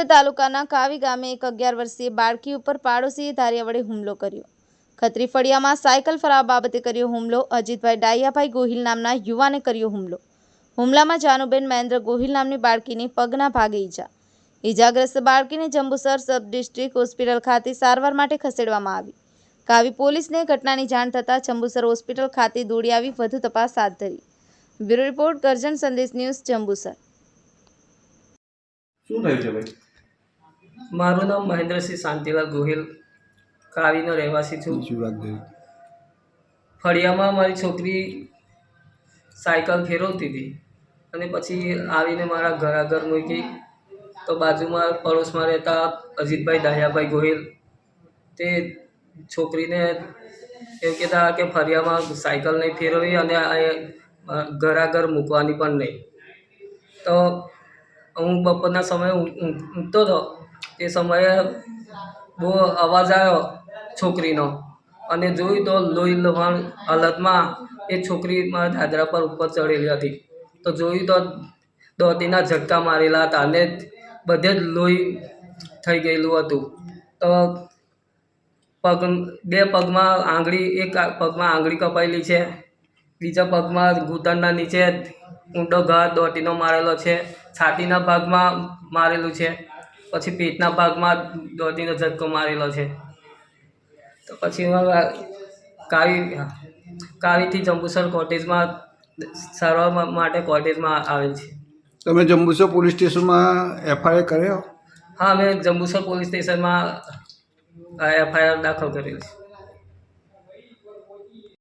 તાલુકાના કાવી ગામે એક અગિયાર વર્ષીય બાળકી ઉપર પાડોશીએ ધારિયા વડે હુમલો કર્યો. ખત્રી ફળિયામાં સાયકલ ફરાવ બાબતે કર્યો હુમલો. અજીતભાઈ ડાયાભાઈ ગોહિલ નામના યુવાને કર્યો હુમલો. હુમલામાં જાનુબેન મહેન્દ્ર ગોહિલ નામની બાળકીને પગના ભાગે ઈજા. ઈજાગ્રસ્ત બાળકીને જંબુસર સબ ડિસ્ટ્રિક્ટ હોસ્પિટલ ખાતે સારવાર માટે ખસેડવામાં આવી. કાવી પોલીસને ઘટનાની જાણ થતાં જંબુસર હોસ્પિટલ ખાતે દોડી આવી, વધુ તપાસ હાથ ધરી. બ્યુરો રિપોર્ટ ગર્જન સંદેશ ન્યૂઝ જંબુસર. શું થયું છે ભાઈ? મારું નામ મહેન્દ્રસિંહ શાંતિલાલ ગોહિલ કાવીનો રહેવાસી છું. ફળિયામાં મારી છોકરી સાયકલ ફેરવતી હતી અને પછી આવીને મારા ઘર આગળ મૂકી તો બાજુમાં પડોશમાં રહેતા અજીતભાઈ દહ્યાભાઈ ગોહિલ તે છોકરીને એમ કહેતા કે ફરિયામાં સાયકલ નહીં ફેરવવી અને ઘર આગળ મૂકવાની પણ નહીં. તો હું બપોરના સમયે ઊંઘ- ઊંઘ- ઊંઘતો હતો તે સમયે બહુ અવાજ આવ્યો છોકરીનો. અને જોયું તો લોહી લવાણ હાલતમાં એ છોકરી મારા દાદરા પર ઉપર ચડેલી હતી. તો જોયું તો દોતીના ઝટકા મારેલા હતા અને બધે જ લોહી થઈ ગયેલું હતું. તો પગ, બે પગમાં આંગળી, એક પગમાં આંગળી કપાયેલી છે, બીજા પગમાં ઘૂંટણના નીચે ઊંડો ઘા દોટીનો મારેલો છે છાતીના ભાગમાં મારેલું છે પછી પેટના ભાગમાં દોટીનો ઝટકો મારેલો છે. તો પછી કાવી કાવીથી જંબુસર કોટેજમાં સારવાર માટે કોટેજમાં આવેલ છે. તમે જંબુસર પોલીસ સ્ટેશનમાં એફઆઈઆર કર્યો? હા મેં જંબુસર પોલીસ સ્ટેશનમાં એફઆઈઆર દાખલ કરેલી છે.